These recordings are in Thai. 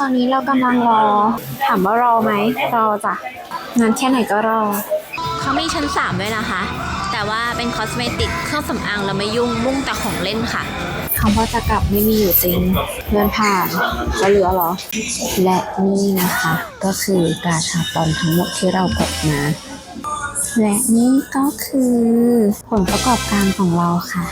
ตอนนี้เรากำลังรอ ถามว่ารอไหมรอจ้ะงานแค่ไหนก็รอ เขามีชั้น 3 ด้วยนะคะ แต่ว่าเป็นคอสเมติก เครื่องสำอางเราไม่ยุ่งมุ่งแต่ของเล่นค่ะคำว่าจะกลับไม่มีอยู่จริงเดินผ่านจะเหลือเหรอ และนี่นะคะ ก็คือกาชาปอนทั้งหมดที่เรากดมา และนี่ก็คือผลประกอบการของเราค่ะ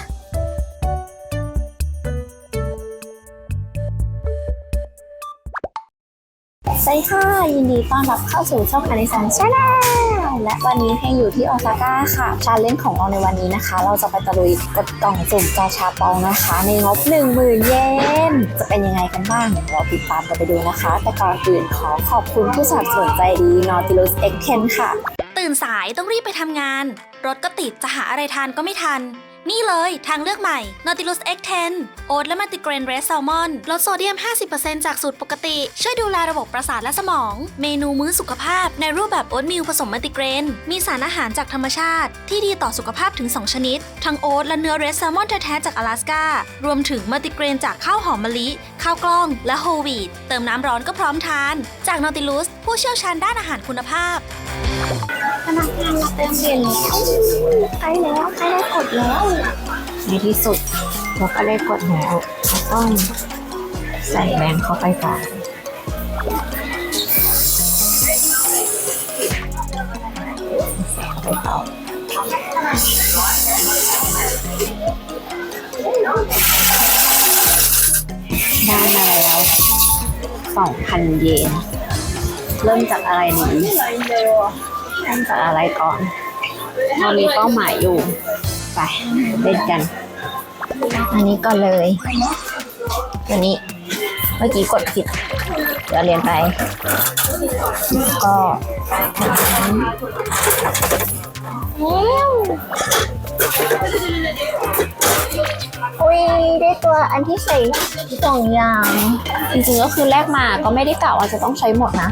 สวัสดีค่ะ ยินดีต้อนรับเข้าสู่ช่องคานิสันชาแนลและวันนี้เพลงอยู่ที่โอซาก้าค่ะชาเลนจ์ของเราในวันนี้นะคะ เราจะไปตะลุยกดกล่องสุ่มกาชาปองนะคะ ในงบ 10,000 เยนจะเป็นยังไงกันบ้างเดี๋ยวเราติดตามกันไปดูนะคะ แต่ก่อนอื่นขอขอบคุณผู้สนับสนุนใจดี Nautilus X10 ค่ะ ตื่นสายต้องรีบไปทำงาน รถก็ติดจะหาอะไรทานก็ไม่ทัน นี่เลยทางเลือกใหม่ Nautilus X10 โอ๊ตและมัลติเกรนเรสแซลมอนลดโซเดียม 50%จากสูตรปกติ ช่วยดูแลระบบประสาทและสมอง เมนูมื้อสุขภาพ ในรูปแบบโอ๊ตมิลผสมมัลติเกรน มีสารอาหารจากธรรมชาติ ที่ดีต่อสุขภาพถึง 2 ชนิด ทั้งโอ๊ตและเนื้อเรสแซลมอนแท้ๆจาก阿拉สการวมถึงมัลติเกรนจากข้าวหอมมะลิ ข้าวกล้อง และโฮวีตเติมน้ำร้อนก็พร้อมทาน จาก Nautilus ผู้เชี่ยวชาญด้านอาหารคุณภาพ พนักงานมาเติมเย็นแล้วใกล้แล้วใกล้ได้กดแล้วในที่สุดเราก็ได้กดแล้วเราต้องใส่แบงค์เข้าไปก่อนใส่เข้าไปต่อได้มาแล้วสองพันเยน เริ่มจากอะไรดี เจากอะไรก่อนเรามีเป้าหมายอยู่ ไปเล่นกัน อันนี้ก่อนเลย อันนี้ เมื่อกี้กดผิด เดี๋ยวเรียนไป ก็อุ้ยได้ตัวอันที่ใส่สองอย่าง จริงๆก็คือแรกมาก็ไม่ได้เก่าอาจจะต้องใช้หมดนะ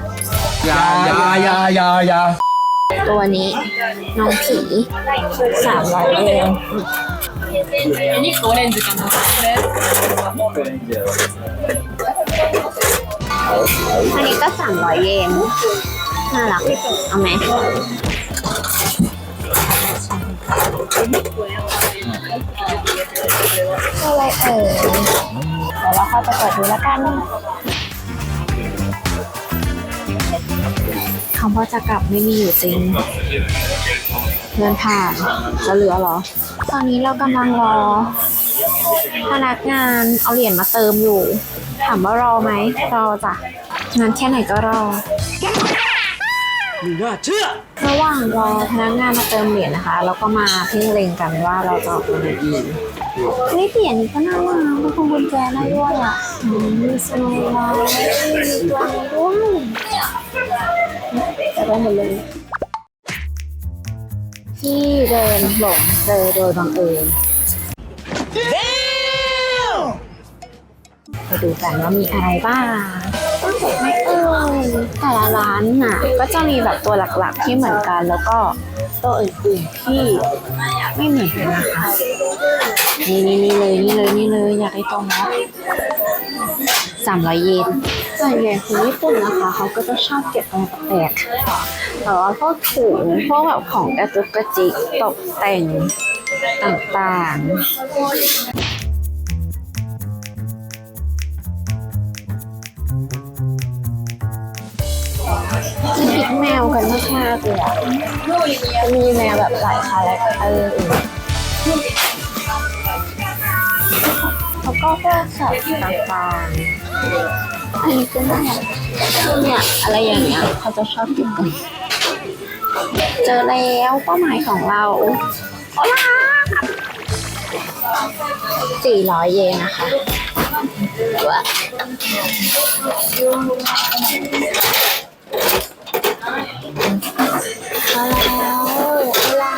ยายายายายา ตัวนี้น้องผีสามร้อยเยนอันนี้ก็สามร้อยเยนน่ารักเอาไหมอะไรเอ่ยเดี๋ยวเราเข้าไปเปิดดูแล้วกันำว่าจะกลับไม่มีอยู่จริง เดินผ่านจะเหลือหรอ ตอนนี้เรากำลังรอ พนักงานเอาเหรียญมาเติมอยู่ ถามว่ารอไหมรอจ้ะงานแค่ไหนก็รอไม่น่าเชื่อระหว่างรอพนักงานมาเติมเหรียญนะคะแล้วก็มาเพ่งเล็งกันว่าเราจะเอาตัไหนดีนี่เหรียญนก็น่ามากเป็นพวกุญแจได้ด้วยอะมีสโนว์ไลท์มีตัวนี้ด้วย ได้หมดเลย ที่เดินหลงเจอโดยบังเอิญไปดูกันว่ามีอะไรบ้างไม่เอ่ยแต่ละร้านน่ะ ก็จะมีแบบตัวหลักๆที่เหมือนกัน แล้วก็ตัวอื่นๆที่ไม่เหมือนกันนะคะนี่นี่นี่เลยนี่เลยนี่เลยอยากได้ตรงนะสามร้อยเยนส่วนใหญ่คนญี่ปุ่นนะคะ เขาก็จะชอบเก็บอะไรแปลกๆแต่ว่าพวกถุงพวกแบบของกระจุกกระจิกตกแต่งต่างๆคิดแมวกันมากๆเลยอะจะมีแมวแบบหลายคาแรคเตอร์ แล้วก็พวกสัตว์ต่างๆอันนี้ก็น่ารักเนี่ยอะไรอย่างเงี้ยเขาจะชอบกินกันเจอแล้วเป้าหมายของเราโอ้ล่ะสี่ร้อยเยนนะคะว้าแล้วโอ้ล่ะ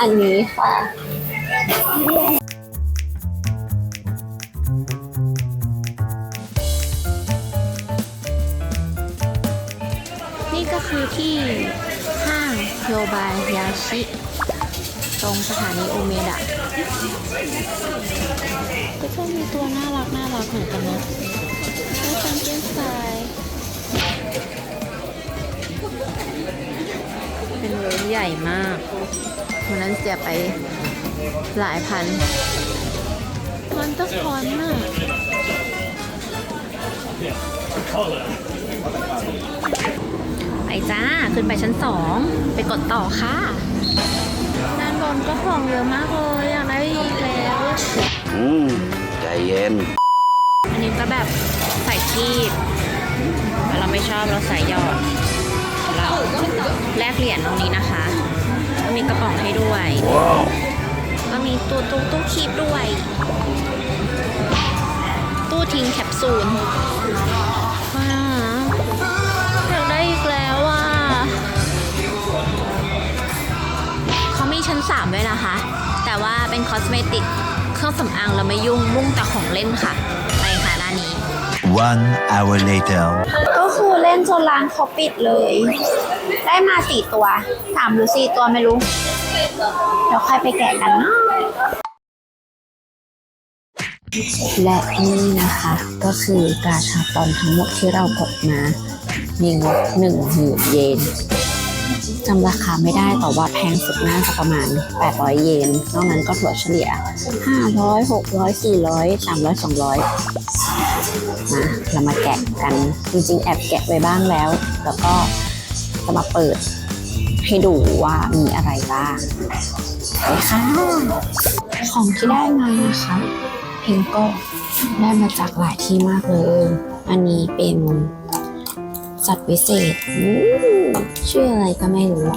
อันนี้ค่ะ อที่ห้างโยบายยาชิ ตรงสถานีโอเมดะก็ชอบมีตัวน่ารักน่ารักเหมือนกันนะไม่ฟนงเกนสไตเป็นเวงใหญ่มากวันนั้นเสียไปหลายพันมันต้องคอนมาก Yeah. Color. ไปจ้า ขึ้นไปชั้นสองไปกดต่อค่ะ ด้านบนก็ของเยอะมากเลยอยากได้อีกแล้ว อืมใจเย็น อันนี้ก็แบบใส่คีบถ้าเราไม่ชอบเราใส่หยอด เราแลกเหรียญตรงนี้นะคะก็มีกระป๋องให้ด้วย ก็มีตู้ตู้ตู้คีบด้วย ตู้ทิ้งแคปซูล ด้วยนะคะ แต่ว่าเป็นคอสเมติกเครื่องสำอางเราไม่ยุ่งมุ่งแต่ของเล่นค่ะ ไปค่ะด้านนี้ One hour later. ก็คือเล่นจนร้านเขาปิดเลย ได้มาสี่ตัวสามหรือสี่ตัวไม่รู้ เดี๋ยวค่อยไปแกะกันเนาะและนี่นะคะก็คือกาชาปอนทั้งหมดที่เรากดมามีงบหนึ่งหมื่นเยน จำราคาไม่ได้แต่ว่าแพงสุดน่าจะประมาณ 800 เยน นอกนั้นก็ถั่วเฉลี่ย 500 600 400 300 200มาเรามาแกะกัน จริงๆ แอบแกะไว้บ้างแล้ว แล้วก็จะมาเปิดให้ดูว่ามีอะไรบ้างไปค่ะ ของที่ได้มานะคะเพลงก็ได้มาจากหลายที่มากเลย อันนี้เป็น สัตว์วิเศษอู้ชื่ออะไรก็ไม่รู้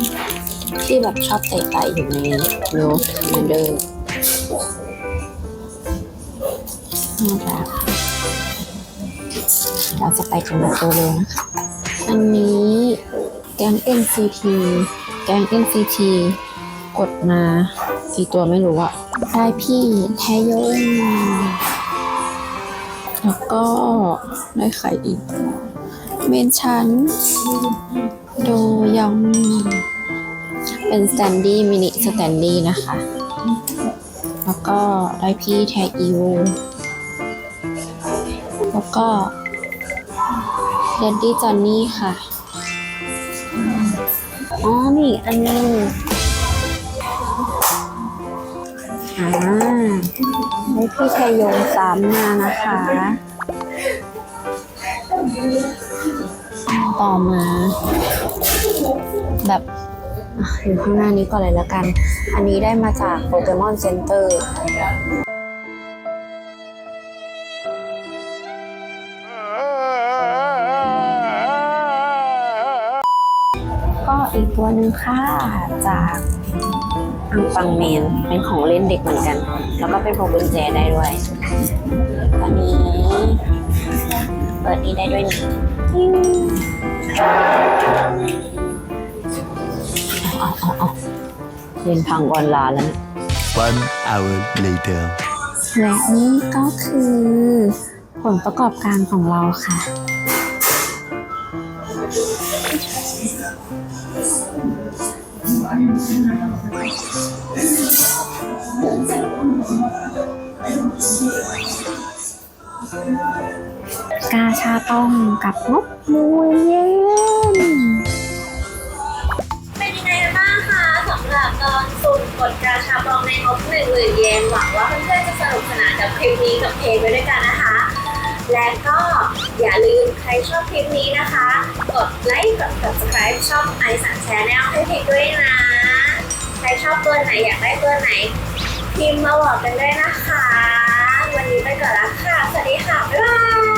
ที่แบบชอบไต่ๆอยู่ในโน้ตมันเดิมน่ารักเราจะไปกันแบบเร็วๆนะคะ อันนี้แกง NCT แกง NCT กดมากี่ตัวไม่รู้อะได้พี่แทยงแล้วก็ได้ไข่อีก เมนชั้น โดยองเป็นสแตนดี้มินิสแตนดี้นะคะ แล้วก็ได้พี่แทอีโวแล้วก็เดดดี้จอนนี่ค่ะ อ๋อนี่อันนึงอ่าให้พี่ชัยยงซ้ำมานะคะ ต่อมา แบบอยู่ข้างหน้านี้ก่อนเลยแล้วกัน อันนี้ได้มาจากโปเกมอนเซ็นเตอร์ก็อีกตัวหนึ่งค่ะจากอังปังเมนเป็นของเล่นเด็กเหมือนกัน แล้วก็เป็นพวงกุญแจได้ด้วยตัวนี้ เปิดนี้ได้ด้วยนะปิ้ง เอาเอาเอาเล่นพังวอนลาแล้วนะ One hour later. และนี่ก็คือผลประกอบการของเราค่ะ กาชาต้องกับงบมูลเย็นเป็นยังไงกันบ้างคะสำหรับตอนสุ่มกดกาชาปองในงบหนึ่งหมื่นเยนหวังว่าเพื่อนๆจะสนุกสนานกับคลิปนี้กับเพลงไปด้วยกันนะคะ และก็อย่าลืมใครชอบคลิปนี้นะคะ กดไลค์กด subscribe ช่องไอสันแชนแนลให้เพลงด้วยนะ ใครชอบตัวไหนอยากได้ตัวไหนพิมพ์มาบอกกันด้วยนะคะ วันนี้ไปก่อนละค่ะ สวัสดีค่ะ บ๊ายบาย